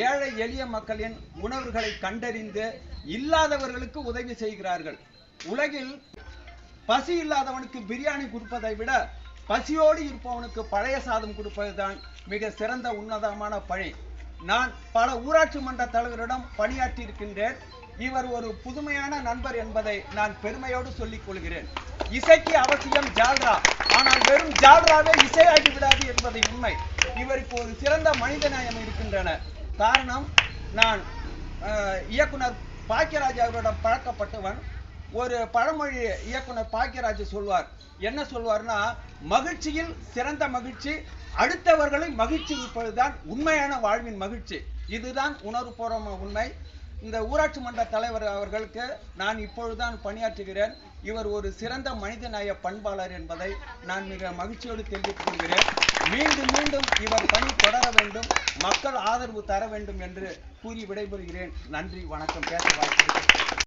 ஏழை எளிய மக்களின் உணர்வுகளை கண்டறிந்து இல்லாதவர்களுக்கு உதவி செய்கிறார்கள். உலகில் பசி இல்லாதவனுக்கு பிரியாணி கொடுப்பதை விட பசியோடு இருப்பவனுக்கு பழைய சாதம் கொடுப்பதுதான் மிக சிறந்த உன்னதமான பணி நான் பல ஊராட்சி மன்ற தலைவரிடம் பணியாற்றி இருக்கின்றேன். இவர் ஒரு புதுமையான நண்பர் என்பதை நான் பெருமையோடு சொல்லிக் கொள்கிறேன். இசைக்கு அவசியம் ஜால்ரா. ஆனால் வெறும் ஜால்ராவே இசையாகி விடாது என்பதை உண்மை. இவருக்கு ஒரு சிறந்த மனிதநேயம் இருக்கின்றன. காரணம் நான் இயக்குனர் பாக்கியராஜ் அவரிடம் பழக்கப்பட்டவன். ஒரு பழமொழி இயக்குனர் பாக்கியராஜ் சொல்வார். என்ன சொல்வார்னா மகிழ்ச்சியில் சிறந்த மகிழ்ச்சி அடுத்தவர்களை மகிழ்ச்சி இருப்பதுதான் உண்மையான வாழ்வின் மகிழ்ச்சி. இதுதான் உணர்வுபூர்வமான உண்மை. இந்த ஊராட்சி மன்ற தலைவர் அவர்களுக்கு நான் இப்பொழுதுதான் பணியாற்றுகிறேன். இவர் ஒரு சிறந்த மனிதநேய பண்பாளர் என்பதை நான் மிக மகிழ்ச்சியோடு தெரிவித்துக் கொள்கிறேன். மீண்டும் மீண்டும் இவர் பணி வேண்டும் மக்கள் ஆதரவு தர வேண்டும் என்று கூறி விடைபெறுகிறேன். நன்றி வணக்கம். பேச வாய்ப்பு